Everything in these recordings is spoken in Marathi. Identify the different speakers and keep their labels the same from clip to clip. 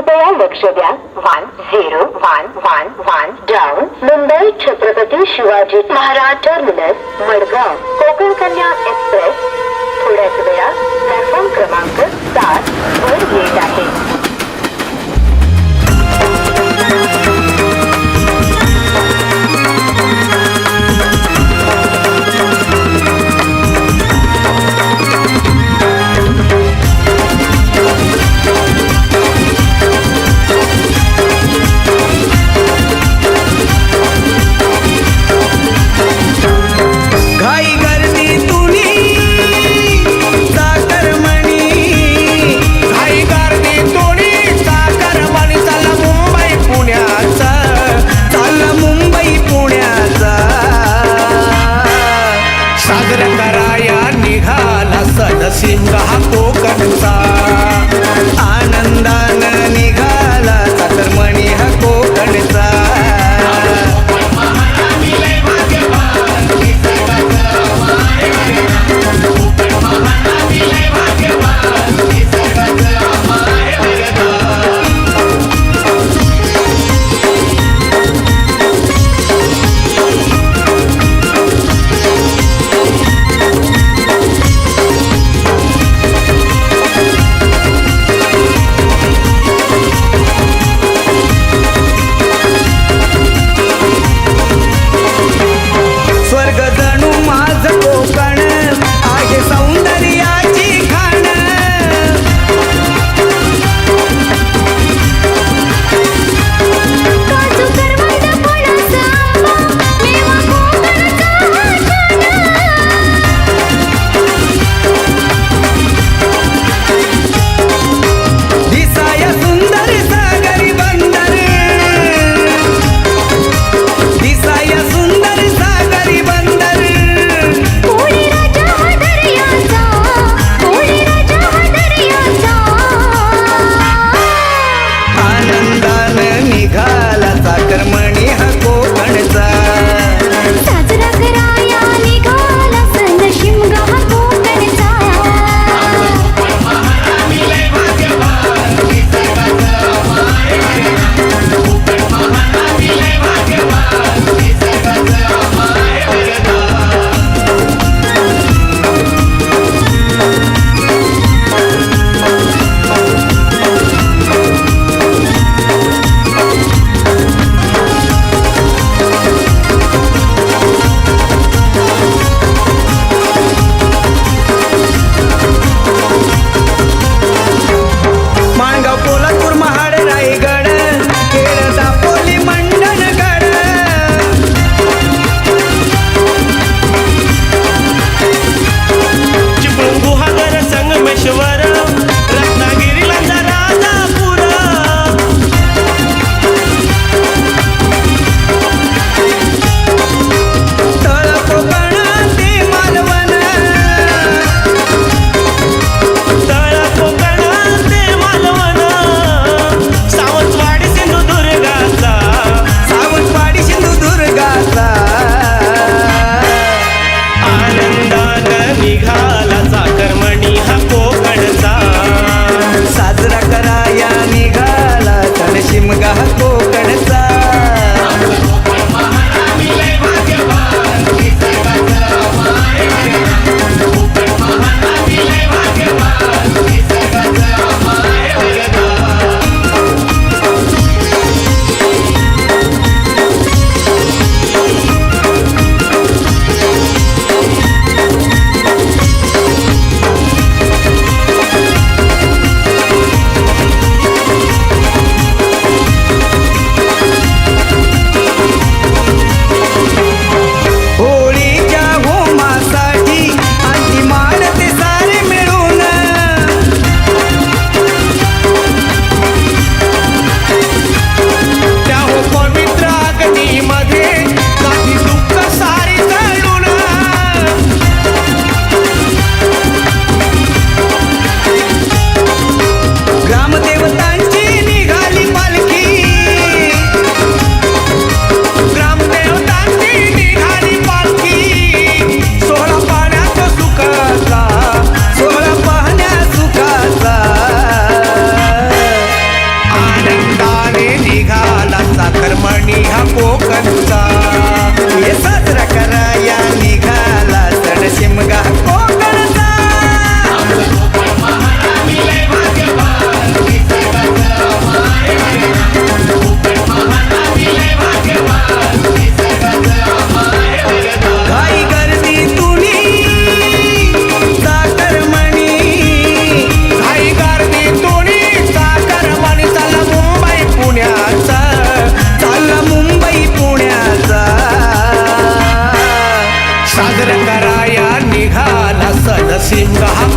Speaker 1: कृपया लक्ष द्या. One zero one one one down Mumbai Chhatrapati Shivaji Maharaj terminus Madgaon. Konkan Kanya express थोड्याच वेळात प्लॅटफॉर्म क्रमांक सात वर येत आहे.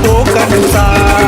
Speaker 2: phố cần xa